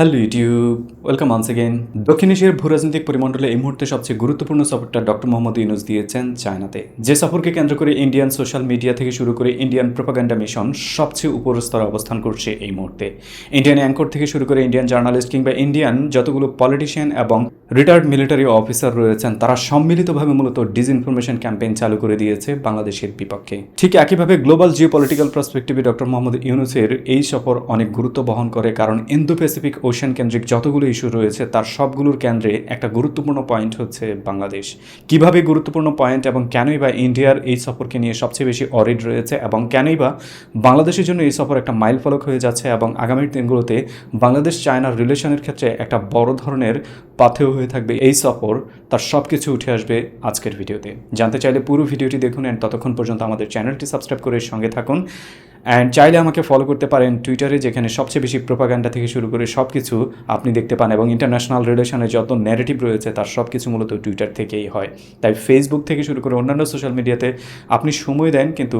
Hello YouTube welcome once again দক্ষিণ এশিয়ার ভূরাজনৈতিক পরিমণ্ডলে এই মুহূর্তে সবচেয়ে গুরুত্বপূর্ণ সফরটা ডক্টর মোহাম্মদ ইউনুস দিয়েছেন চায়নাতে। যে সফরকে কেন্দ্র করে ইন্ডিয়ান সোশ্যাল মিডিয়া থেকে শুরু করে ইন্ডিয়ান প্রোপাগান্ডা মিশন সবচেয়ে উপর স্তরে অবস্থান করছে এই মুহূর্তে। ইন্ডিয়ান অ্যাঙ্কর থেকে শুরু করে ইন্ডিয়ান জার্নালিস্ট কিংবা ইন্ডিয়ান যতগুলো পলিটিশিয়ান এবং রিটায়ার্ড মিলিটারি অফিসার রয়েছেন, তারা সম্মিলিতভাবে মূলত ডিসইনফরমেশন ক্যাম্পেইন চালু করে দিয়েছে বাংলাদেশের বিপক্ষে। ঠিক একইভাবে গ্লোবাল জিও পলিটিক্যাল পার্সপেক্টিভে ডক্টর মোহাম্মদ ইউনুসের এই সফর অনেক গুরুত্ব বহন করে, কারণ ইন্দো প্যাসিফিক ওশান কেন্দ্রিক যতগুলো ইস্যু রয়েছে, তার সবগুলোর কেন্দ্রে একটা গুরুত্বপূর্ণ পয়েন্ট হচ্ছে বাংলাদেশ। কীভাবে গুরুত্বপূর্ণ পয়েন্ট এবং কেনই বা ইন্ডিয়ার এই সফরকে নিয়ে সবচেয়ে বেশি অরিড রয়েছে এবং কেনই বা বাংলাদেশের জন্য এই সফর একটা মাইল ফলক হয়ে যাচ্ছে এবং আগামী দিনগুলোতে বাংলাদেশ চায়নার রিলেশনের ক্ষেত্রে একটা বড় ধরনের পাথেও হয়ে থাকবে এই সফর, তার সব কিছু উঠে আসবে আজকের ভিডিওতে। জানতে চাইলে পুরো ভিডিওটি দেখুন অ্যান্ড ততক্ষণ পর্যন্ত আমাদের চ্যানেলটি সাবস্ক্রাইব করে সঙ্গে থাকুন। অ্যান্ড চাইলে আমাকে ফলো করতে পারেন টুইটারে যেখানে সবচেয়ে বেশি প্রোপাগান্ডা থেকে শুরু করে সব কিছু আপনি দেখতে পান এবং ইন্টারন্যাশনাল রিলেশনের যত ন্যারেটিভ রয়েছে, তার সব কিছু মূলত টুইটার থেকেই হয়। তাই ফেসবুক থেকে শুরু করে অন্যান্য সোশ্যাল মিডিয়াতে আপনি সময় দেন, কিন্তু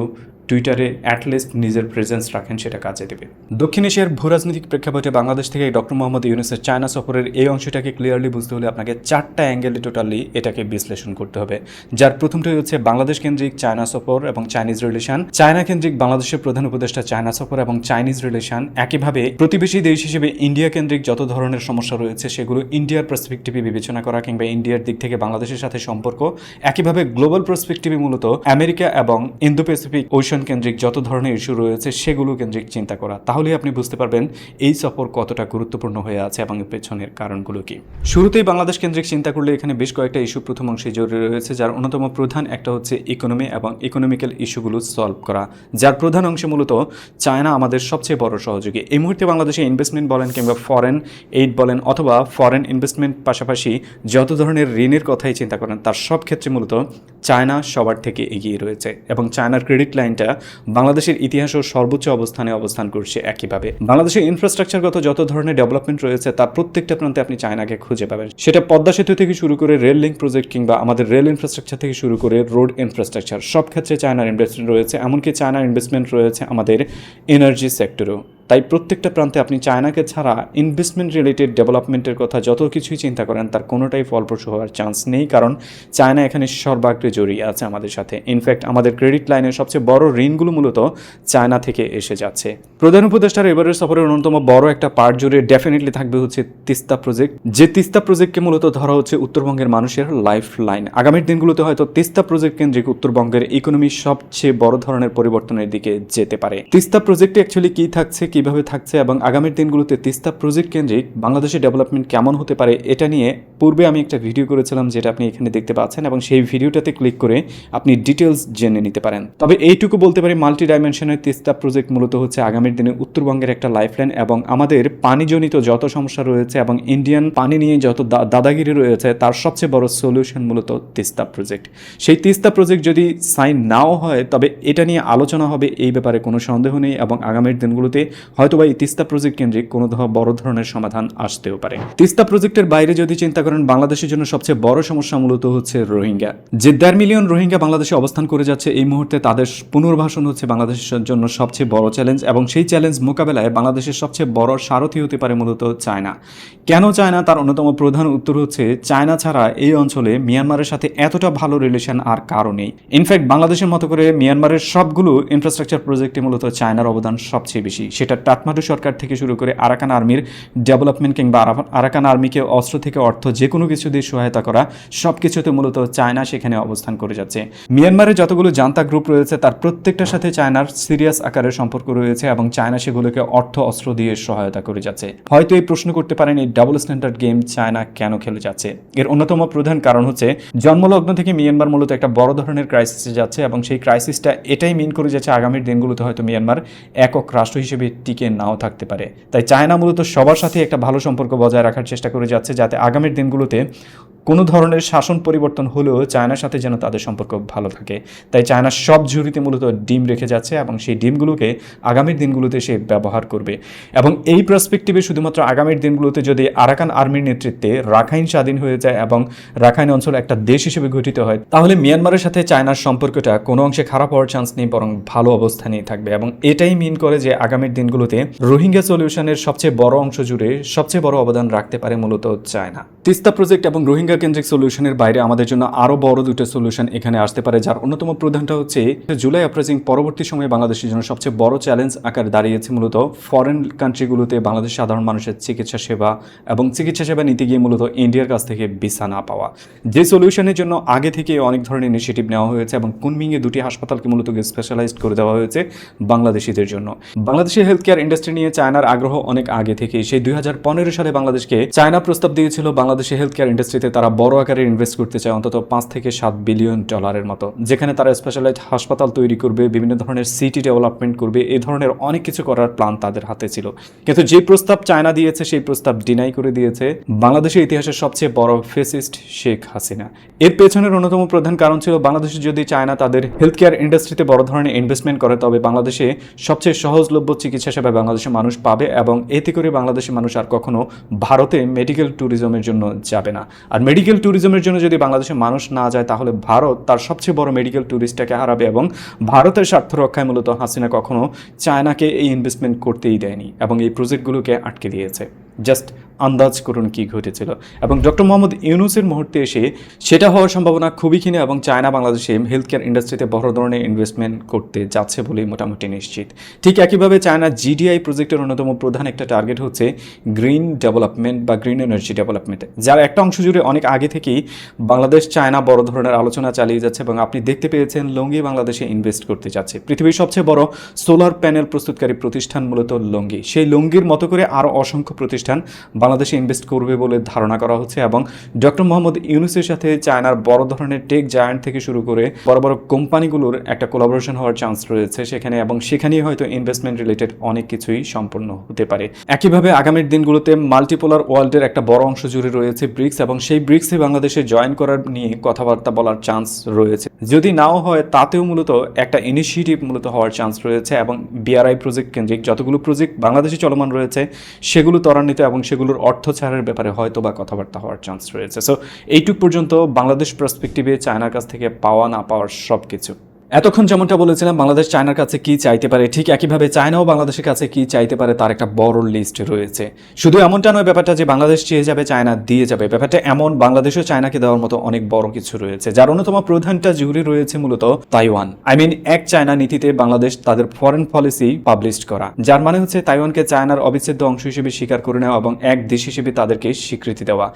টুইটারে অ্যাটলিস্ট নিজের প্রেজেন্স রাখেন, সেটা কাজে দেবে। দক্ষিণ এশিয়ার ভূরাজনৈতিক প্রেক্ষাপটে বাংলাদেশ থেকে ডক্টর মোহাম্মদ ইউনুসের চায়না সফরের এই অংশটাকে ক্লিয়ারলি বুঝতে হলে আপনাকে চারটা অ্যাঙ্গেলে টোটালি এটাকে বিশ্লেষণ করতে হবে। যার প্রথমটাই হচ্ছে বাংলাদেশ কেন্দ্রিক চায়না সফর এবং চাইনিজ রিলেশন চায়না কেন্দ্রিক বাংলাদেশের প্রধান উপদেষ্টা চায়না সফর এবং চাইনিজ রিলেশন একইভাবে প্রতিবেশী দেশ হিসেবে ইন্ডিয়া কেন্দ্রিক যত ধরনের সমস্যা রয়েছে, সেগুলো ইন্ডিয়ার পার্সপেক্টিভে বিবেচনা করা কিংবা ইন্ডিয়ার দিক থেকে বাংলাদেশের সাথে সম্পর্ক, একইভাবে গ্লোবাল পার্সপেক্টিভে মূলত আমেরিকা এবং ইন্দো প্যাসিফিক ওশান কেন্দ্রিক যত ধরনের ইস্যু রয়েছে সেগুলো কেন্দ্রিক চিন্তা করা। তাহলেই আপনি বুঝতে পারবেন এই সফর কতটা গুরুত্বপূর্ণ হয়ে আছে এবং পেছনের কারণগুলো কি। শুরুতেই বাংলাদেশ কেন্দ্রিক চিন্তা করলে এখানে বেশ কয়েকটা ইস্যু প্রথম অংশে জড়িয়ে রয়েছে, যার অন্যতম প্রধান একটা হচ্ছে ইকোনমি এবং ইকোনমিক্যাল ইস্যুগুলো সলভ করা। যার প্রধান অংশে মূলত চায়না আমাদের সবচেয়ে বড় সহযোগী। এই মুহূর্তে বাংলাদেশে ইনভেস্টমেন্ট বলেন কিংবা ফরেন এইড বলেন অথবা ফরেন ইনভেস্টমেন্ট পাশাপাশি যত ধরনের ঋণের কথাই চিন্তা করেন, তার সব ক্ষেত্রে মূলত চায়না সবার থেকে এগিয়ে রয়েছে এবং চায়নার ক্রেডিট লাইনটা বাংলাদেশের ইতিহাসও সর্বোচ্চ অবস্থানে অবস্থান করছে একইভাবে। বাংলাদেশের ইনফ্রাস্ট্রাকচারগত যত ধরনের ডেভেলপমেন্ট রয়েছে, তার প্রত্যেকটা প্রান্তে আপনি চায়নাকে খুঁজে পাবেন। সেটা পদ্মা সেতু থেকে শুরু করে রেল লিঙ্ক প্রজেক্ট কিংবা আমাদের রেল ইনফ্রাস্ট্রাকচার থেকে শুরু করে রোড ইনফ্রাস্ট্রাকচার সব ক্ষেত্রে চায়নার ইনভেস্টমেন্ট রয়েছে। এমনকি চায়নার ইনভেস্টমেন্ট রয়েছে আমাদের এনার্জি সেক্টরেও তাই প্রত্যেকটা প্রান্তে আপনি চায়নাকে ছাড়া ইনভেস্টমেন্ট রিলেটেড ডেভেলপমেন্টের কথা যত কিছুই চিন্তা করেন, তার কোনোটাই ফলপ্রসূ হওয়ার চান্স নেই। কারণ চায়না এখানে সর্বাগ্রে জড়িয়ে আছে আমাদের সাথে। ইনফ্যাক্ট আমাদের ক্রেডিট লাইনের সবচেয়ে বড় ঋণগুলো মূলত চায়না থেকে এসে যাচ্ছে। প্রধান উপদেষ্টার এবারের সফরের অন্যতম বড় একটা পার্ট জুড়ে ডেফিনেটলি থাকবে হচ্ছে তিস্তা প্রজেক্ট যে তিস্তা প্রজেক্টকে মূলত ধরা হচ্ছে উত্তরবঙ্গের মানুষের লাইফ লাইন আগামীর দিনগুলোতে হয়তো তিস্তা প্রজেক্ট কেন্দ্রিক উত্তরবঙ্গের ইকোনমি সবচেয়ে বড় ধরনের পরিবর্তনের দিকে যেতে পারে। তিস্তা প্রজেক্টে অ্যাকচুয়ালি কি থাকছে কীভাবে থাকছে এবং আগামীর দিনগুলোতে তিস্তা প্রজেক্ট কেন্দ্রিক বাংলাদেশের ডেভেলপমেন্ট কেমন হতে পারে, এটা নিয়ে পূর্বে আমি একটা ভিডিও করেছিলাম যেটা আপনি এখানে দেখতে পাচ্ছেন এবং সেই ভিডিওটাতে ক্লিক করে আপনি ডিটেলস জেনে নিতে পারেন। তবে এইটুকু বলতে পারি মাল্টি ডাইমেনশনের তিস্তা প্রজেক্ট মূলত হচ্ছে আগামীর দিনে উত্তরবঙ্গের একটা লাইফলাইন এবং আমাদের পানিজনিত যত সমস্যা রয়েছে এবং ইন্ডিয়ান পানি নিয়ে যত দাদাগিরি রয়েছে, তার সবচেয়ে বড় সলিউশন মূলত তিস্তা প্রজেক্ট সেই তিস্তা প্রজেক্ট যদি সাইন নাও হয়, তবে এটা নিয়ে আলোচনা হবে, এই ব্যাপারে কোনো সন্দেহ নেই এবং আগামীর দিনগুলোতে হয়তোবা এই তিস্তা প্রজেক্ট কেন্দ্রিক কোনো বড় ধরনের সমাধান আসতেও পারে। তিস্তা প্রজেক্টের বাইরে যদি চিন্তা করেন, বাংলাদেশের জন্য সবচেয়ে বড় সমস্যা মূলত হচ্ছে রোহিঙ্গা। যে দেড় মিলিয়ন রোহিঙ্গা বাংলাদেশে অবস্থান করে যাচ্ছে, এই মুহূর্তে তাদের পুনর্বাসন হচ্ছে বাংলাদেশের জন্য সবচেয়ে বড় চ্যালেঞ্জ এবং সেই চ্যালেঞ্জ মোকাবেলায় বাংলাদেশের সবচেয়ে বড় সারথি হতে পারে মূলত চায়না। কেন চায়না? তার অন্যতম প্রধান উত্তর হচ্ছে, চায়না ছাড়া এই অঞ্চলে মিয়ানমারের সাথে এতটা ভালো রিলেশন আর কারও নেই। ইনফ্যাক্ট বাংলাদেশের মতো করে মিয়ানমারের সবগুলো ইনফ্রাস্ট্রাকচার প্রজেক্টে মূলত চায়নার অবদান সবচেয়ে বেশি। সেটা টাটমাটু সরকার থেকে শুরু করে আরাকান আর্মির ডেভেলপমেন্ট কিংবা আরাকান আর্মিকে অস্ত্র থেকে অর্থ যে কোনো কিছু দিয়ে সহায়তা করা সব কিছুতে মূলত চায়না সেখানে অবস্থান করে যাচ্ছে। মিয়ানমারের যতগুলো জান্তা গ্রুপ রয়েছে, তার প্রত্যেকটার সাথে চায়নার সিরিয়াস আকারের সম্পর্ক রয়েছে এবং চায়না সেগুলোকে অর্থ, অস্ত্র দিয়ে সহায়তা করে যাচ্ছে। হয়তো এই প্রশ্ন করতে পারেন, এই ডাবল স্ট্যান্ডার্ড গেম চায়না কেন খেলে যাচ্ছে? এর অন্যতম প্রধান কারণ হচ্ছে, জন্মলগ্ন থেকে মিয়ানমার মূলত একটা বড় ধরনের ক্রাইসিসে যাচ্ছে এবং সেই ক্রাইসিসটা এটাই মিন করে যাচ্ছে আগামীর দিনগুলোতে হয়তো মিয়ানমার একক রাষ্ট্র হিসেবে টিকে নাও থাকতে পারে। তাই চায়না মূলত সবার সাথে একটা ভালো সম্পর্ক বজায় রাখার চেষ্টা করে যাচ্ছে, যাতে আগামীর দিনগুলোতে কোনো ধরনের শাসন পরিবর্তন হলেও চায়নার সাথে যেন তাদের সম্পর্ক ভালো থাকে। তাই চায়না সব ঝুড়িতে মূলত ডিম রেখে যাচ্ছে এবং সেই ডিমগুলোকে আগামীর দিনগুলোতে সে ব্যবহার করবে। এবং এই পার্সপেক্টিভে শুধুমাত্র আগামীর দিনগুলোতে যদি আরাকান আর্মির নেতৃত্বে রাখাইন স্বাধীন হয়ে যায় এবং রাখাইন অঞ্চল একটা দেশ হিসেবে গঠিত হয়, তাহলে মিয়ানমারের সাথে চায়নার সম্পর্কটা কোনো অংশে খারাপ হওয়ার চান্স নেই, বরং ভালো অবস্থানেই থাকবে। এবং এটাই মিন করে যে আগামীর দিনগুলো সলিউশনগুলোতে রোহিঙ্গা সলিউশনের সবচেয়ে বড় অংশ জুড়ে সবচেয়ে বড় অবদান রাখতে পারে মূলত চায়না। তিস্তা প্রজেক্ট এবং রোহিঙ্গা কেন্দ্রিক সলিউশনের বাইরে আমাদের জন্য আরও বড় দুটো সলিউশন এখানে আসতে পারে, যার অন্যতম প্রধানটা হচ্ছে জুলাই অপ্রাইজিং পরবর্তী সময়ে বাংলাদেশের জন্য সবচেয়ে বড় চ্যালেঞ্জ আকারে দাঁড়িয়েছে মূলত ফরেন কান্ট্রিগুলোতে বাংলাদেশ সাধারণ মানুষের চিকিৎসা সেবা এবং চিকিৎসা সেবা নিতে গিয়ে মূলত ইন্ডিয়ার কাছ থেকে ভিসা না পাওয়া। যে সলিউশনের জন্য আগে থেকে অনেক ধরনের ইনিশিয়েটিভ নেওয়া হয়েছে এবং কুনমিংয়ে দুটি হাসপাতালকে মূলত স্পেশালাইজড করে দেওয়া হয়েছে বাংলাদেশিদের জন্য। বাংলাদেশের কেয়ার ইন্ডাস্ট্রি নিয়ে চায়নার আগ্রহ অনেক আগে থেকে সেই দুই হাজার পনেরো সালে বাংলাদেশকে চায়না প্রস্তাব দিয়েছিল বাংলাদেশের হেলথ কেয়ার ইন্ডাস্ট্রিতে তারা বড় আকারে ইনভেস্ট করতে চায়, অন্তত পাঁচ থেকে সাত বিলিয়ন ডলারের মতো। যেখানে তারা স্পেশালাইজড হাসপাতাল তৈরি করবে, বিভিন্ন ধরনের সিটি ডেভেলপমেন্ট করবে এই ধরনের অনেক কিছু করার প্ল্যান তাদের হাতে ছিল। কিন্তু যে প্রস্তাব চায়না দিয়েছে, সেই প্রস্তাব ডিনাই করে দিয়েছে বাংলাদেশের ইতিহাসের সবচেয়ে বড় ফেসিস্ট শেখ হাসিনা। এর পেছনের অন্যতম প্রধান কারণ ছিল, বাংলাদেশে যদি চায়না তাদের হেলথ কেয়ার ইন্ডাস্ট্রিতে বড় ধরনের ইনভেস্টমেন্ট করে, তবে বাংলাদেশে সবচেয়ে সহজলভ্য চিকিৎসা সেবা বাংলাদেশের মানুষ পাবে এবং এতে করে বাংলাদেশের মানুষ আর কখনো ভারতে মেডিকেল ট্যুরিজমের জন্য যাবে না। আর মেডিকেল ট্যুরিজমের জন্য যদি বাংলাদেশের মানুষ না যায়, তাহলে ভারত তার সবচেয়ে বড় মেডিকেল ট্যুরিস্টটাকে হারাবে এবং ভারতের স্বার্থ রক্ষায় মূলত হাসিনা কখনো চায়নাকে এই ইনভেস্টমেন্ট করতেই দেয়নি এবং এই প্রজেক্টগুলোকে আটকে দিয়েছে। জাস্ট আন্দাজ করুন কি ঘটেছিল। এবং ডক্টর মোহাম্মদ ইউনুসের মুহূর্তে এসে সেটা হওয়ার সম্ভাবনা খুবই ক্ষীণ এবং চায়না বাংলাদেশে হেলথ কেয়ার ইন্ডাস্ট্রিতে বড় ধরনের ইনভেস্টমেন্ট করতে যাচ্ছে বলেই মোটামুটি নিশ্চিত। ঠিক একইভাবে চায়না জিডিআই প্রজেক্টের অন্যতম প্রধান একটা টার্গেট হচ্ছে গ্রিন ডেভেলপমেন্ট বা গ্রিন এনার্জি ডেভেলপমেন্ট যার একটা অংশ জুড়ে অনেক আগে থেকেই বাংলাদেশ চায়না বড় ধরনের আলোচনা চালিয়ে যাচ্ছে এবং আপনি দেখতে পেয়েছেন লঙ্গি বাংলাদেশে ইনভেস্ট করতে যাচ্ছে। পৃথিবীর সবচেয়ে বড় সোলার প্যানেল প্রস্তুতকারী প্রতিষ্ঠান মূলত লঙ্গি। সেই লঙ্গির মতো করে আরও অসংখ্য প্রতিষ্ঠান বাংলাদেশে ইনভেস্ট করবে বলে ধারণা করা হচ্ছে এবং ডক্টর মোহাম্মদ ইউনুসের সাথে চায়নার বড় ধরনের টেক জায়ান্ট থেকে শুরু করে বড় বড় কোম্পানিগুলোর একটা কোলাবোরেশন হওয়ার চান্স রয়েছে সেখানে এবং সেখানেই হয়তো ইনভেস্টমেন্ট রিলেটেড অনেক কিছুই সম্পূর্ণ হতে পারে। একইভাবে আগামীর দিনগুলোতে মাল্টিপোলার ওয়ার্ল্ডের একটা বড় অংশ জুড়ে রয়েছে ব্রিক্স এবং সেই ব্রিক্সে বাংলাদেশে জয়েন করার নিয়ে কথাবার্তা বলার চান্স রয়েছে। যদি নাও হয়, তাতেও মূলত একটা ইনিশিয়েটিভ মূলত হওয়ার চান্স রয়েছে এবং বিআরআই প্রজেক্ট কেন্দ্রিক যতগুলো প্রজেক্ট বাংলাদেশে চলমান রয়েছে, সেগুলো ত্বরান্বিত এবং সেগুলোর অর্থ ছাড়ার ব্যাপারে হয়তো বা কথাবার্তা হওয়ার চান্স রয়েছে। সো এইটুক পর্যন্ত বাংলাদেশ পার্সপেক্টিভে চায়নার কাছ থেকে পাওয়া না পাওয়ার সব কিছু এতক্ষণ যেমনটা বলেছিলাম, বাংলাদেশ চায়নার কাছে কি চাইতে পারে, ঠিক একইভাবে চায়নাও বাংলাদেশের কাছে কি চাইতে পারে তার একটা বড় লিস্ট রয়েছে। শুধু এমনটা নয়, ব্যাপারটা যে বাংলাদেশ চেয়ে যাবে, চায়না দিয়ে যাবে, ব্যাপারটা এমন বাংলাদেশও চায়নাকে দেওয়ার মতো অনেক বড় কিছু রয়েছে, যার অন্যতম প্রধানটা জুড়ে রয়েছে মূলত তাইওয়ান। আই মিন এক চায়না নীতিতে বাংলাদেশ তাদের ফরেন পলিসি পাবলিশ করা, যার মানে হচ্ছে তাইওয়ানকে চায়নার অবিচ্ছেদ্য অংশ হিসেবে স্বীকার করে নেওয়া এবং এক দেশ হিসেবে তাদেরকে স্বীকৃতি দেওয়া।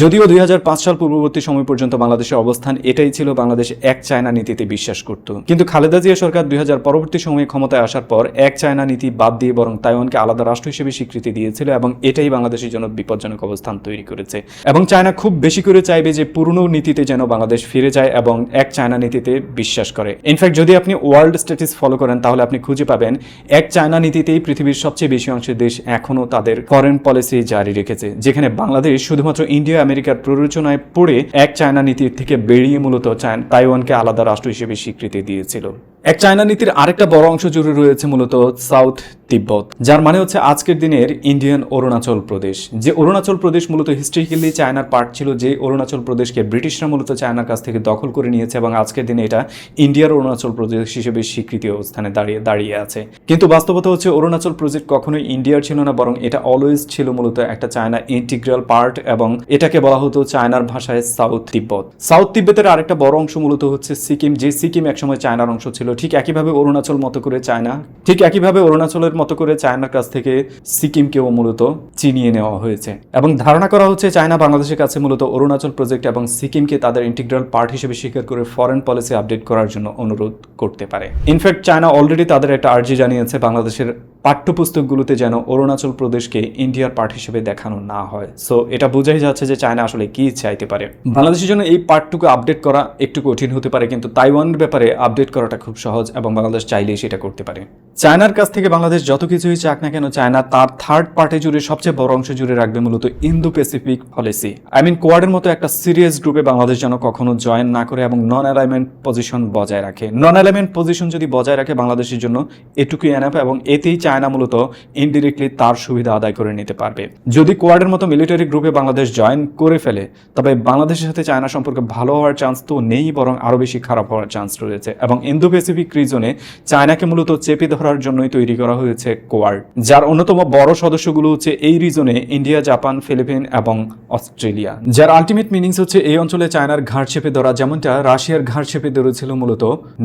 যদিও দুই হাজার পাঁচ সাল পূর্ববর্তী সময় পর্যন্ত বাংলাদেশের অবস্থান এটাই ছিল বাংলাদেশ এক চায়না নীতিতে বিশ্বাস করত। কিন্তু খালেদা জিয়া সরকার দুই পরবর্তী সময়ে ক্ষমতায় আসার পর এক চায়না নীতি বাদ দিয়ে বরং তাইওয়ানকে আলাদা রাষ্ট্র হিসেবে স্বীকৃতি দিয়েছিল এবং এটাই বাংলাদেশের জন্য বিপজ্জনক অবস্থান তৈরি করেছে। এবং চায়না খুব বেশি করে চাইবে যে পুরনো নীতিতে যেন বাংলাদেশ ফিরে যায় এবং এক চায়না নীতিতে বিশ্বাস করে। ইনফ্যাক্ট যদি আপনি ওয়ার্ল্ড স্ট্যাটিস ফলো করেন, তাহলে আপনি খুঁজে পাবেন এক চায়না নীতিতেই পৃথিবীর সবচেয়ে বেশি অংশের দেশ এখনও তাদের ফরেন পলিসি জারি রেখেছে, যেখানে বাংলাদেশ শুধুমাত্র ইন্ডিয়া আমেরিকার প্ররোচনায় পড়ে এক চায়না নীতির থেকে বেরিয়ে মূলত চায়ন- তাইওয়ানকে আলাদা রাষ্ট্র হিসেবে স্বীকৃতি দিয়েছিল। এক চায়না নীতির আরেকটা বড় অংশ জুড়ে রয়েছে মূলত সাউথ তিব্বত, যার মানে হচ্ছে আজকের দিনের ইন্ডিয়ান অরুণাচল প্রদেশ। যে অরুণাচল প্রদেশ মূলত হিস্ট্রিক্যালি চায়নার পার্ট ছিল, যে অরুণাচল প্রদেশকে ব্রিটিশরা মূলত চায়নার কাছ থেকে দখল করে নিয়েছে এবং আজকের দিনে এটা ইন্ডিয়ার অরুণাচল প্রদেশ হিসেবে স্বীকৃতি অবস্থানে দাঁড়িয়ে দাঁড়িয়ে আছে। কিন্তু বাস্তবতা হচ্ছে অরুণাচল প্রজেক্ট কখনোই ইন্ডিয়ার ছিল না, বরং এটা অলওয়েজ ছিল মূলত একটা চায়না ইন্টিগ্রাল পার্ট এবং এটাকে বলা হতো চায়নার ভাষায় সাউথ তিব্বত। সাউথ তিব্বতের আরেকটা বড় অংশ মূলত হচ্ছে সিকিম, যে সিকিম একসময় চায়নার অংশ ছিল ঠিক একইভাবে অরুণাচল মতো করে চায়না, ঠিক একইভাবে অরুণাচলের মতো করে চায়নার কাছ থেকে সিকিমকেও মূলত চিনিয়ে নেওয়া হয়েছে। এবং ধারণা করা হচ্ছে চায়না বাংলাদেশের কাছে মূলত অরুণাচল প্রজেক্ট এবং সিকিমকে তাদের ইন্টিগ্রাল পার্ট হিসেবে স্বীকার করে ফরেন পলিসি আপডেট করার জন্য অনুরোধ করতে পারে। ইনফ্যাক্ট চায়না অলরেডি তাদের একটা আর্জি জানিয়েছে, বাংলাদেশের পাঠ্যপুস্তকগুলোতে যেন অরুণাচল প্রদেশকে ইন্ডিয়ার পার্ট হিসেবে দেখানো না হয়। সো এটা বোঝাই যাচ্ছে যে চায়না আসলে কি চাইতে পারে। বাংলাদেশের জন্য এই পার্টটুকু আপডেট করা একটু কঠিন হতে পারে, কিন্তু তাইওয়ানের ব্যাপারে আপডেট করাটা খুব সহজ এবং বাংলাদেশ চাইলেই সেটা করতে পারে। চায়নার কাছ থেকে বাংলাদেশ যত কিছুই চাক না কেন, চায়না তার থার্ড পার্টে জুড়ে সবচেয়ে বড় অংশ জুড়ে রাখবে মূলত Indo Pacific policy I mean কোয়াডের মতো একটা সিরিয়াস গ্রুপে বাংলাদেশ যেন কখনো জয়েন না করে এবং নন অ্যালাইনমেন্ট পজিশন বজায় রাখে। নন অ্যালাইনমেন্ট পজিশন যদি বজায় রাখে বাংলাদেশের জন্য, এটুকুই এনাফ এবং এতেই চায়না মূলত ইনডিরেক্টলি তার সুবিধা আদায় করে নিতে পারবে। যদি কোয়াডের মতো মিলিটারি গ্রুপে বাংলাদেশ জয়েন করে ফেলে, তবে বাংলাদেশের সাথে চায়না সম্পর্কে ভালো হওয়ার চান্স তো নেই, বরং আরও বেশি খারাপ হওয়ার চান্স রয়েছে। এবং ইন্দো প্যাসিফিক প্যাসিফিক রিজনে চায়নাকে মূলত চেপে ধরার জন্যই তৈরি করা হয়েছে কোয়ার্ড, যার অন্যতম বড় সদস্যগুলো হচ্ছে এই রিজনে ইন্ডিয়া, জাপান, ফিলিপিন এবং অস্ট্রেলিয়া। যার আলটিমেট মিনিংস হচ্ছে এই অঞ্চলে চায়নার ঘাড় চেপে ধরা, যেমনটা রাশিয়ার ঘাড় চেপে ধরেছিল মূলত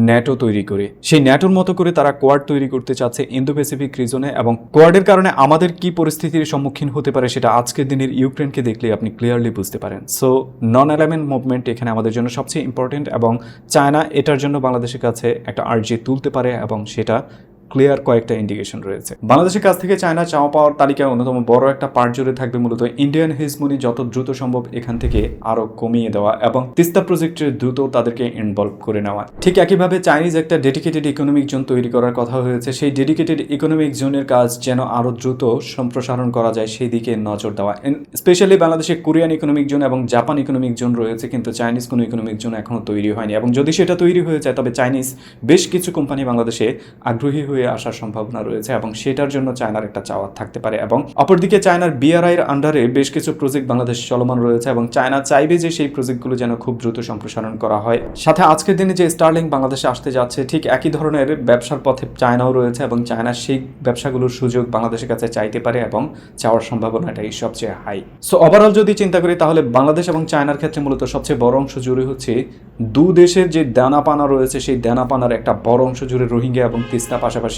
ন্যাটো তৈরি করে। সেই ন্যাটোর মতো করে তারা কোয়ার্ড তৈরি করতে চাচ্ছে ইন্দো প্যাসিফিক রিজনে এবং কোয়ার্ডের কারণে আমাদের কি পরিস্থিতির সম্মুখীন হতে পারে সেটা আজকের দিনের ইউক্রেনকে দেখলে আপনি ক্লিয়ারলি বুঝতে পারেন। সো নন অ্যালামেন্ট মুভমেন্ট এখানে আমাদের জন্য সবচেয়ে ইম্পর্টেন্ট এবং চায়না এটার জন্য বাংলাদেশের কাছে একটা আর্জি তুলতে পারে এবং সেটা ক্লিয়ার কয়েকটা ইন্ডিকেশন রয়েছে। বাংলাদেশের কাছ থেকে চায়না চাওয়া পাওয়ার তালিকায় অন্যতম বড় একটা পার্ট জুড়ে থাকবে মূলত ইন্ডিয়ান হিজমনি যত দ্রুত সম্ভব এখান থেকে আরও কমিয়ে দেওয়া এবং তিস্তা প্রজেক্টে দ্রুত তাদেরকে ইনভলভ করে নেওয়া। ঠিক একইভাবে চাইনিজ একটা ডেডিকেটেড ইকোনমিক জোন তৈরি করার কথা হয়েছে। সেই ডেডিকেটেড ইকোনমিক জোনের কাজ যেন আরও দ্রুত সম্প্রসারণ করা যায়, সেই দিকে নজর দেওয়া। স্পেশালি বাংলাদেশে কোরিয়ান ইকোনমিক জোন এবং জাপান ইকোনমিক জোন রয়েছে, কিন্তু চাইনিজ কোনো ইকোনমিক জোন এখনও তৈরি হয়নি। এবং যদি সেটা তৈরি হয়ে যায়, তবে চাইনিজ বেশ কিছু কোম্পানি বাংলাদেশে আগ্রহী হয়ে আসার সম্ভাবনা রয়েছে এবং সেটার জন্য চায়নার একটা চাওয়া থাকতে পারে এবং অপরদিকে চায়নার বিআরআই এর আন্ডারে বেশ কিছু প্রজেক্ট বাংলাদেশ চলমান রয়েছে এবং চায়না চাইবে যে সেই প্রজেক্টগুলো যেন খুব দ্রুত সম্প্রসারণ করা হয়। সাথে আজকের দিনে যে স্টার্লিং বাংলাদেশে আসতে যাচ্ছে, ঠিক একই ধরনের ব্যবসার পথে চায়নাও রয়েছে এবং চায়নার সেই ব্যবসাগুলোর সুযোগ বাংলাদেশের কাছে চাইতে পারে এবং চাওয়ার সম্ভাবনাটাই সবচেয়ে হাই সো ওভারঅল যদি চিন্তা করি, তাহলে বাংলাদেশ এবং চায়নার ক্ষেত্রে মূলত সবচেয়ে বড় অংশ জুড়ে হচ্ছে দু দেশের যে দানাপানা রয়েছে, সেই দানাপানার একটা বড় অংশ জুড়ে রোহিঙ্গা এবং তিস্তা পাশাপাশি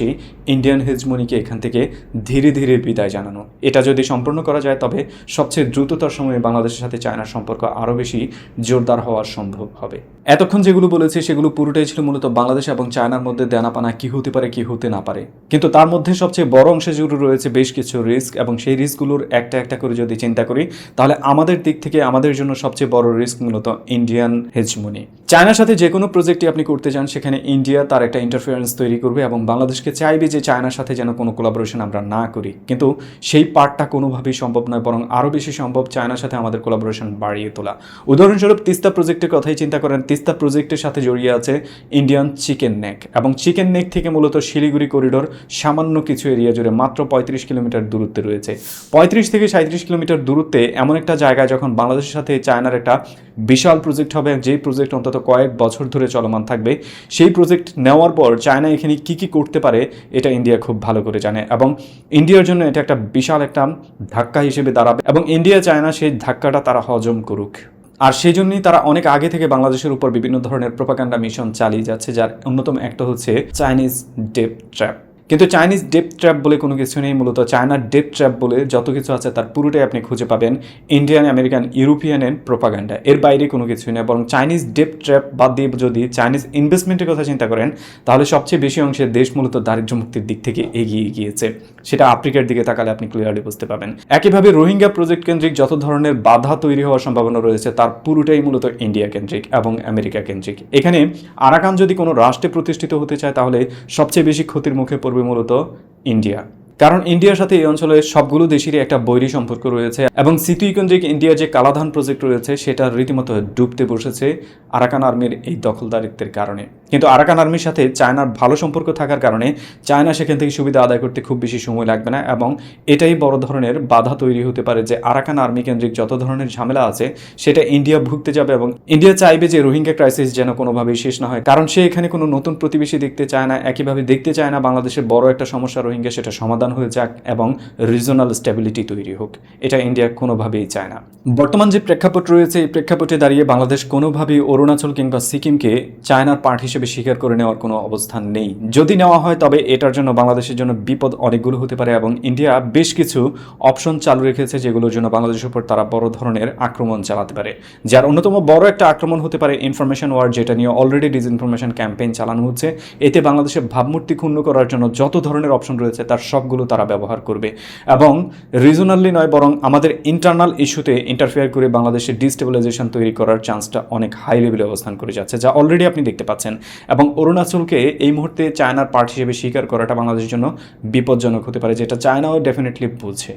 ইন্ডিয়ান হেজমনিকে এখান থেকে ধীরে ধীরে বিদায় জানানো। এটা যদি সম্পূর্ণ করা যায়, তবে সবচেয়ে দ্রুততার সময়ে বাংলাদেশের সাথে চায়নার সম্পর্ক আরও বেশি জোরদার হওয়া সম্ভব হবে। এতক্ষণ যেগুলো বলেছি, সেগুলো পুরোটাই ছিল মূলত বাংলাদেশ এবং চায়নার মধ্যে দেনাপানা, কি হতে পারে, কি হতে না পারে। কিন্তু তার মধ্যে সবচেয়ে বড় অংশে জুড়ে রয়েছে, বেশ কিছু রিস্ক এবং সেই রিস্কগুলোর একটা একটা করে যদি চিন্তা করি, তাহলে আমাদের দিক থেকে আমাদের জন্য সবচেয়ে বড় রিস্ক মূলত ইন্ডিয়ান হেজমনি চায়নার সাথে যে কোনো প্রজেক্টই আপনি করতে চান, সেখানে ইন্ডিয়া তার একটা ইন্টারফিয়ারেন্স তৈরি করবে এবং বাংলাদেশকে চাইবে যে চায়নার সাথে যেন কোনো কোলাবোরেশন আমরা না করি। কিন্তু সেই পার্টটা কোনোভাবেই সম্ভব নয়, বরং আরও বেশি সম্ভব চায়নার সাথে আমাদের কোলাবোরেশন বাড়িয়ে তোলা। উদাহরণস্বরূপ তিস্তা প্রজেক্টের কথাই চিন্তা করেন। তিস্তা প্রজেক্টের সাথে জড়িয়ে আছে ইন্ডিয়ান চিকেন নেক এবং চিকেন নেক থেকে মূলত শিলিগুড়ি করিডোর সামান্য কিছু এরিয়া জুড়ে মাত্র পঁয়ত্রিশ কিলোমিটার দূরত্বে রয়েছে। পঁয়ত্রিশ থেকে সাঁত্রিশ কিলোমিটার দূরত্বে এমন একটা জায়গায় যখন বাংলাদেশের সাথে চায়নার একটা বিশাল প্রজেক্ট হবে, যেই প্রজেক্ট অন্তত কয়েক বছর ধরে চলমান থাকবে, সেই প্রজেক্ট নেওয়ার পর চায়না এখানে কি কি করতে পারে, এটা ইন্ডিয়া খুব ভালো করে জানে এবং ইন্ডিয়ার জন্য এটা একটা বিশাল একটা ধাক্কা হিসেবে দাঁড়াবে এবং ইন্ডিয়া চায় না সেই ধাক্কাটা তারা হজম করুক। আর সেই জন্যই তারা অনেক আগে থেকে বাংলাদেশের উপর বিভিন্ন ধরনের প্রোপাগান্ডা মিশন চালিয়ে যাচ্ছে, যার অন্যতম একটা হচ্ছে চাইনিজ ডেপ ট্র্যাপ কিন্তু চাইনিজ ডেপ ট্র্যাপ বলে কোনো কিছু নেই, মূলত চায়নার ডেপ ট্র্যাপ বলে যত কিছু আছে তার পুরোটাই আপনি খুঁজে পাবেন ইন্ডিয়ান আমেরিকান ইউরোপিয়ানের প্রোপাগান্ডা এর বাইরে কোনো কিছুই নেই, বরং চাইনিজ ডেপ ট্র্যাপ বাদ দিয়ে যদি চাইনিজ ইনভেস্টমেন্টের কথা চিন্তা করেন, তাহলে সবচেয়ে বেশি অংশের দেশ মূলত দারিদ্র্য মুক্তির দিক থেকে এগিয়ে গিয়েছে। সেটা আফ্রিকার দিকে তাকালে আপনি ক্লিয়ারলি বুঝতে পাবেন। একইভাবে রোহিঙ্গা প্রজেক্ট কেন্দ্রিক যত ধরনের বাধা তৈরি হওয়ার সম্ভাবনা রয়েছে, তার পুরোটাই মূলত ইন্ডিয়া কেন্দ্রিক এবং আমেরিকা কেন্দ্রিক। এখানে আরাকান যদি কোনো রাষ্ট্রে প্রতিষ্ঠিত হতে চায়, তাহলে সবচেয়ে বেশি ক্ষতির মুখে পড়বে মূলত ইন্ডিয়া। কারণ ইন্ডিয়ার সাথে এই অঞ্চলে সবগুলো দেশেরই একটা বৈরী সম্পর্ক রয়েছে এবং সিতুই কেন্দ্রিক ইন্ডিয়ার যে কালাধান প্রজেক্ট রয়েছে, সেটা রীতিমতো ডুবতে বসেছে আরাকান আর্মির এই দখলদারিত্বের কারণে। কিন্তু আরাকান আর্মির সাথে চায়নার ভালো সম্পর্ক থাকার কারণে চায়না সেখান থেকে সুবিধা আদায় করতে খুব বেশি সময় লাগবে না এবং এটাই বড় ধরনের বাধা তৈরি হতে পারে যে আরাকান আর্মি কেন্দ্রিক যত ধরনের ঝামেলা আছে, সেটা ইন্ডিয়া ভুগতে যাবে এবং ইন্ডিয়া চাইবে যে রোহিঙ্গা ক্রাইসিস যেন কোনোভাবেই শেষ না হয়। কারণ সে এখানে কোনো নতুন প্রতিবেশী দেখতে চায় না, একইভাবে দেখতে চায় না বাংলাদেশের বড় একটা সমস্যা রোহিঙ্গা, সেটা সমাধান হয়ে যাক এবং রিজনাল স্টেবিলিটি তৈরি হোক। এটা ইন্ডিয়া কোনোভাবেই চায় না। বর্তমান যে প্রেক্ষাপট রয়েছে, এই প্রেক্ষাপটে দাঁড়িয়ে বাংলাদেশ কোনোভাবেই অরুণাচল কিংবা সিকিমকে চায়নার পার্ট হিসেবে স্বীকার করে নেওয়ার কোনো অবস্থান নেই। যদি নেওয়া হয়, তবে এটার জন্য বাংলাদেশের জন্য বিপদ অনেকগুলো হতে পারে এবং ইন্ডিয়া বেশ কিছু অপশন চালু রেখেছে যেগুলোর জন্য বাংলাদেশের উপর তারা বড় ধরনের আক্রমণ চালাতে পারে। যার অন্যতম বড় একটা আক্রমণ হতে পারে ইনফরমেশন ওয়ার যেটা নিয়ে অলরেডি ডিসইনফরমেশন ক্যাম্পেইন চালানো হচ্ছে। এতে বাংলাদেশের ভাবমূর্তি ক্ষুণ্ণ করার জন্য যত ধরনের অপশন রয়েছে, তার সবগুলো তারা ব্যবহার করবে। এবং রিজনালি নয়, বরং আমাদের ইন্টারনাল ইস্যুতে ইন্টারফেয়ার করে বাংলাদেশের ডিস্টেবিলাইজেশন তৈরি করার চান্সটা অনেক হাই লেভেলে অবস্থান করে যাচ্ছে, যা অলরেডি আপনি দেখতে পাচ্ছেন। এবং অরুণাচলকে এই মুহূর্তে চায়নার পার্ট হিসেবে স্বীকার করাটা বাংলাদেশের জন্য বিপজ্জনক হতে পারে, যেটা চায়নাও ডেফিনেটলি বুঝছে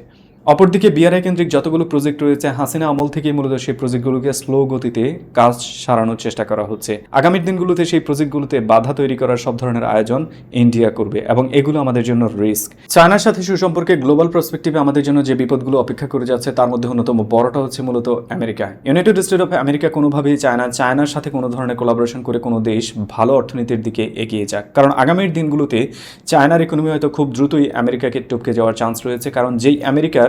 অপরদিকে বিআরআই কেন্দ্রিক যতগুলো প্রজেক্ট রয়েছে, হাসিনা আমল থেকেই মূলত সেই প্রজেক্টগুলোকে স্লো গতিতে কাজ সারানোর চেষ্টা করা হচ্ছে। আগামীর দিনগুলোতে সেই প্রজেক্টগুলোতে বাধা তৈরি করার সব ধরনের আয়োজন ইন্ডিয়া করবে এবং এগুলো আমাদের জন্য রিস্ক চায়নার সাথে সুসম্পর্কে গ্লোবাল পার্সপেক্টিভে আমাদের জন্য যে বিপদগুলো অপেক্ষা করে যাচ্ছে, তার মধ্যে অন্যতম বড়টা হচ্ছে মূলত America. United State of America কোনোভাবেই চায় না চায়নার সাথে কোনো ধরনের কোলাবোরেশন করে কোনো দেশ ভালো অর্থনীতির দিকে এগিয়ে যাক। কারণ আগামীর দিনগুলোতে চায়নার ইকোনমি হয়তো খুব দ্রুতই আমেরিকাকে টপকে যাওয়ার চান্স রয়েছে, কারণ যেই আমেরিকার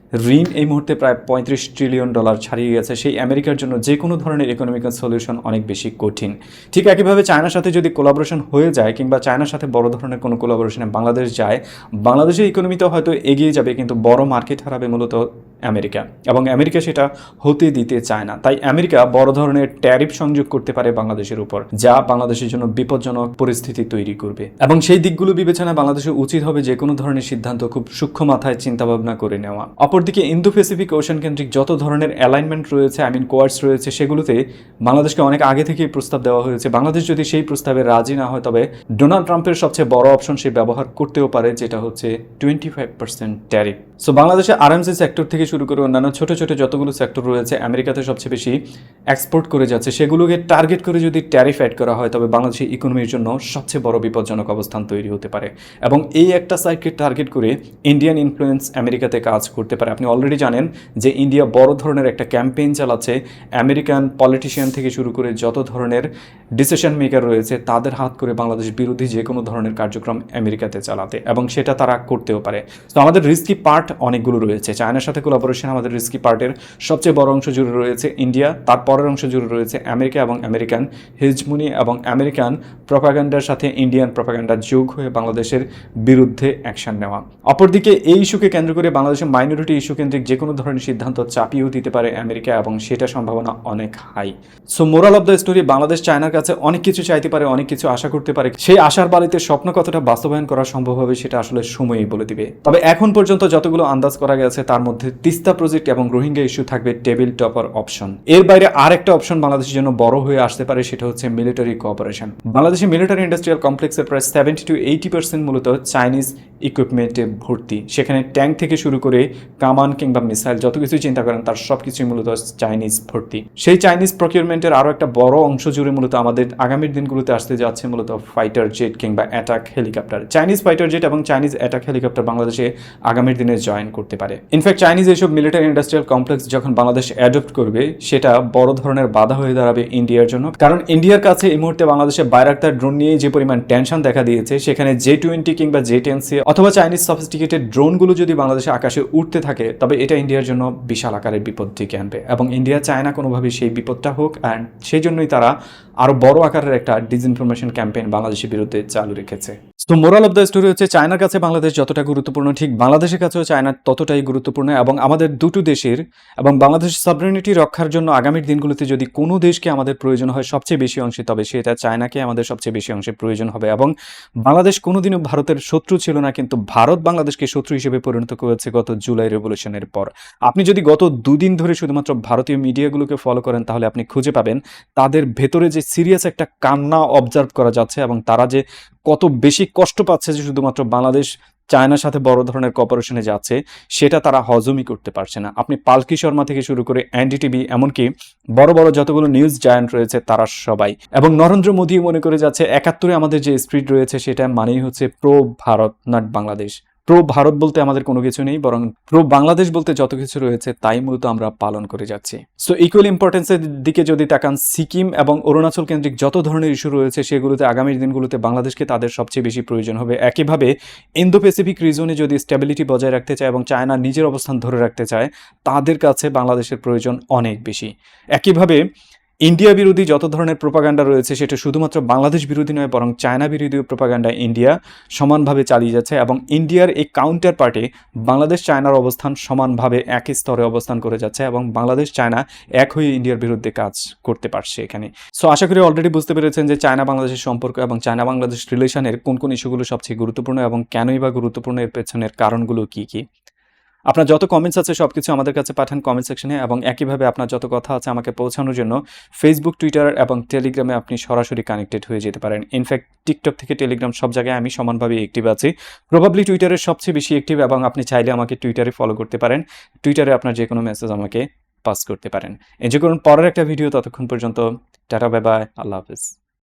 ঋণ এই মুহূর্তে প্রায় পঁয়ত্রিশ ট্রিলিয়ন ডলার ছাড়িয়ে গেছে। সেই আমেরিকার জন্য যে কোনো ধরনের ইকোনমিক্যাল সলিউশন অনেক বেশি কঠিন। ঠিক একইভাবে চায়নার সাথে যদি কোলাবোরেশন হয়ে যায় কিংবা চায়নার সাথে বড় ধরনের কোনো কোলাবোরেশনে বাংলাদেশ যায়, বাংলাদেশের ইকোনমিতেও হয়তো এগিয়ে যাবে, কিন্তু বড় মার্কেট হারাবে মূলত আমেরিকা। এবং আমেরিকা সেটা হতে দিতে চায় না। তাই আমেরিকা বড় ধরনের ট্যারিফ সংযোগ করতে পারে বাংলাদেশের উপর, যা বাংলাদেশের জন্য বিপজ্জনক পরিস্থিতি তৈরি করবে। এবং সেই দিকগুলো বিবেচনায় বাংলাদেশের উচিত হবে যে কোনো ধরনের সিদ্ধান্ত খুব সূক্ষ্ম মাথায় চিন্তা ভাবনা করে নেওয়া। অপরদিকে ইন্দো প্যাসিফিক ওশান কেন্দ্রিক যত ধরনের অ্যালাইনমেন্ট রয়েছে, আই মিন কোয়ার্স রয়েছে, সেগুলোতে বাংলাদেশকে অনেক আগে থেকেই প্রস্তাব দেওয়া হয়েছে। বাংলাদেশ যদি সেই প্রস্তাবে রাজি না হয়, তবে ডোনাল্ড ট্রাম্পের সবচেয়ে বড় অপশন সে ব্যবহার করতেও পারে, যেটা হচ্ছে twenty five percent tariff so বাংলাদেশে আরএমসি সেক্টর থেকে শুরু করে অন্যান্য ছোট ছোট যতগুলো সেক্টর রয়েছে, আমেরিকাতে সবচেয়ে বেশি এক্সপোর্ট করে যাচ্ছে। সেগুলোকে টার্গেট করে যদি ট্যারিফ অ্যাড করা হয়, তবে বাংলাদেশের ইকোনমির জন্য সবচেয়ে বড় বিপজ্জনক অবস্থান তৈরি হতে পারে। এবং এই একটা সাইডকে টার্গেট করে ইন্ডিয়ান ইনফ্লুয়েন্স আমেরিকাতে কাজ করতে পারে। আপনি অলরেডি জানেন যে ইন্ডিয়া বড় ধরনের একটা ক্যাম্পেইন চালাচ্ছে। আমেরিকান পলিটিশিয়ান থেকে শুরু করে যত ধরনের ডিসিশন মেকার রয়েছে, তাদের হাত করে বাংলাদেশ বিরোধী যে কোনো ধরনের কার্যক্রম আমেরিকাতে চালাতে এবং সেটা তারা করতেও পারে। তো আমাদের রিস্কি পার্ট অনেকগুলো রয়েছে। চায়নার সাথে কোলাবোরেশন আমাদের রিস্কি পার্টের সবচেয়ে বড় অংশ জুড়ে রয়েছে ইন্ডিয়া তার পরের অংশ জুড়ে রয়েছে আমেরিকা এবং আমেরিকান হিজমুনি এবং আমেরিকান প্রপাগান্ডার সাথে ইন্ডিয়ান প্রপাগান্ডা যোগ হয়ে বাংলাদেশের বিরুদ্ধে অ্যাকশন নেওয়া। অপরদিকে এই ইস্যুকে কেন্দ্র করে বাংলাদেশের মাইনরিটি ইস্যু কেন্দ্রিক যে কোনো ধরনের সিদ্ধান্ত চাপিয়েও দিতে পারে আমেরিকা এবং সেটা সম্ভাবনা অনেক high. So moral of the story Bangladesh চায়নার কাছে অনেক কিছু চাইতে পারে, অনেক কিছু আশা করতে পারে। সেই আশার বাড়িতে স্বপ্ন কতটা বাস্তবায়ন করা সম্ভব হবে সেটা আসলে সময়ই বলে দিবে। তবে এখন পর্যন্ত যতগুলো আন্দাজ করা গেছে, তার মধ্যে তিস্তা প্রজেক্ট এবং রোহিঙ্গা ইস্যু থাকবে টেবিল টপার অপশন এর বাইরে আর একটা অপশন বাংলাদেশের জন্য বড় হয়ে আসতে পারে, সেটা হচ্ছে মিলিটারি কোঅপারেশন বাংলাদেশের মিলিটারি ইন্ডাস্ট্রিয়াল কমপ্লেক্সের প্রায় সেভেন্টি টু এইটি পার্সেন্ট মূলত চাইনিজ ইকুইপমেন্টে ভর্তি। সেখানে ট্যাঙ্ক থেকে শুরু করে কামান কিংবা মিসাইল যত কিছু চিন্তা করেন, তার সব কিছুই মূলত চাইনিজ ভর্তি। সেই চাইনিজ প্রকিউরমেন্টের আরও একটা বড় অংশ জুড়ে মূলত আমাদের আগামীর দিনগুলোতে আসতে যাচ্ছে মূলত ফাইটার জেট কিংবা attack helicopter Chinese fighter jet এবং চাইনিজ অ্যাটাক হেলিকপ্টার বাংলাদেশে আগামীর দিনে জয়েন করতে পারে। ইনফ্যাক্ট চাইনিজ এইসব মিলিটারি ইন্ডাস্ট্রিয়াল কমপ্লেক্স যখন বাংলাদেশ অ্যাডপ্ট করবে, সেটা বড় ধরনের বাধা হয়ে দাঁড়াবে ইন্ডিয়ার জন্য। কারণ ইন্ডিয়ার কাছে এই মুহূর্তে বাংলাদেশে বাইরাক্তার ড্রোন নিয়ে যে পরিমাণ টেনশন দেখা দিয়েছে, সেখানে জে টোয়েন্টি কিংবা জে টেন সি অথবা চাইনিজ সফিস্টিকেটেড ড্রোনগুলো যদি বাংলাদেশে আকাশে উঠতে থাকে তবে এটা ইন্ডিয়ার জন্য বিশাল আকারের বিপদ ডেকে আনবে। এবং ইন্ডিয়া চায় না কোনোভাবে সেই বিপদটা হোক অ্যান্ড সেই জন্যই তারা আরও বড় আকারের একটা ডিসইনফরমেশন ক্যাম্পেইন বাংলাদেশের বিরুদ্ধে চালু রেখেছে। তো মোরাল অফ দ্য স্টোরি হচ্ছে চায়নার কাছে বাংলাদেশ যতটা গুরুত্বপূর্ণ, ঠিক বাংলাদেশের কাছেও চায়না ততটাই গুরুত্বপূর্ণ এবং আমাদের দুটো দেশের এবং বাংলাদেশ সাবরিনিটি রক্ষার জন্য আগামীর দিনগুলোতে যদি কোনো দেশকে আমাদের প্রয়োজন হয় সবচেয়ে বেশি অংশে, তবে সেটা চায়নাকে আমাদের সবচেয়ে বেশি অংশে প্রয়োজন হবে এবং বাংলাদেশ কোনোদিনও ভারতের শত্রু ছিল না, কিন্তু ভারত বাংলাদেশকে শত্রু হিসেবে পরিণত করেছে গত জুলাই রেভলিউশনের পর। আপনি যদি গত দুদিন ধরে শুধুমাত্র ভারতীয় মিডিয়াগুলোকে ফলো করেন, তাহলে আপনি খুঁজে পাবেন, তাদের ভেতরে যে সিরিয়াস একটা কান্না অবজার্ভ করা যাচ্ছে এবং তারা যে কত বেশি কষ্ট পাচ্ছে যে শুধুমাত্র বাংলাদেশ, চায়নার সাথে বড় ধরনের কপারেশনে যাচ্ছে, সেটা তারা হজমই করতে পারছে না। আপনি পালকি শর্মা থেকে শুরু করে এনডিটিভি, এমনকি বড় বড় যতগুলো নিউজ জায়ান্ট রয়েছে, তারা সবাই। এবং নরেন্দ্র মোদী মনে করে যাচ্ছে, একাত্তরে আমাদের যে স্পিড রয়েছে, সেটা মানেই হচ্ছে pro Bharat not Bangladesh. Pro Bharat বলতে আমাদের কোনো কিছু নেই, বরং প্রো বাংলাদেশ বলতে যত কিছু রয়েছে তাই মূলত আমরা পালন করে যাচ্ছি। সো ইকুয়াল ইম্পর্টেন্সের দিকে যদি তাকান, সিকিম এবং অরুণাচল কেন্দ্রিক যত ধরনের ইস্যু রয়েছে সেগুলোতে আগামী দিনগুলোতে বাংলাদেশকে তাদের সবচেয়ে বেশি প্রয়োজন হবে। একইভাবে ইন্দো প্যাসিফিক রিজনে যদি স্টেবিলিটি বজায় রাখতে চায় এবং চায়না নিজের অবস্থান ধরে রাখতে চায়, তাদের কাছে বাংলাদেশের প্রয়োজন অনেক বেশি। একইভাবে ইন্ডিয়া বিরোধী যত ধরনের প্রোপাগান্ডা রয়েছে, সেটা শুধুমাত্র বাংলাদেশ বিরোধী নয়, বরং চায়না বিরোধী প্রোপাগান্ডা ইন্ডিয়া সমানভাবে চালিয়ে যাচ্ছে এবং ইন্ডিয়ার এই কাউন্টার পার্টে বাংলাদেশ চায়নার অবস্থান সমানভাবে একই স্তরে অবস্থান করে যাচ্ছে এবং বাংলাদেশ চায়না এক হয়ে ইন্ডিয়ার বিরুদ্ধে কাজ করতে পারছে এখানে। সো আশা করি অলরেডি বুঝতে পেরেছেন যে চায়না বাংলাদেশের সম্পর্ক এবং চায়না বাংলাদেশ রিলেশনের কোন কোন ইস্যুগুলো সবচেয়ে গুরুত্বপূর্ণ এবং কেনই বা গুরুত্বপূর্ণ, এর পেছনের কারণগুলো কী কী? আপনার যত কমেন্টস আছে সব কিছু আমাদের কাছে পাঠান কমেন্ট সেকশনে এবং একইভাবে আপনার যত কথা আছে আমাকে পৌঁছানোর জন্য ফেসবুক টুইটার এবং টেলিগ্রামে আপনি সরাসরি কানেক্টেড হয়ে যেতে পারেন। ইনফ্যাক্ট টিকটক থেকে টেলিগ্রাম সব জায়গায় আমি সমানভাবে অ্যাক্টিভ আছি। প্রবাবলি টুইটারের সবচেয়ে বেশি অ্যাক্টিভ এবং আপনি চাইলে আমাকে টুইটারে ফলো করতে পারেন। টুইটারে আপনার যে কোনো মেসেজ আমাকে পাস করতে পারেন। এনজয় করুন, পরের একটা ভিডিও ততক্ষণ পর্যন্ত, টাটা বাই বাই আল্লাহ হাফিজ।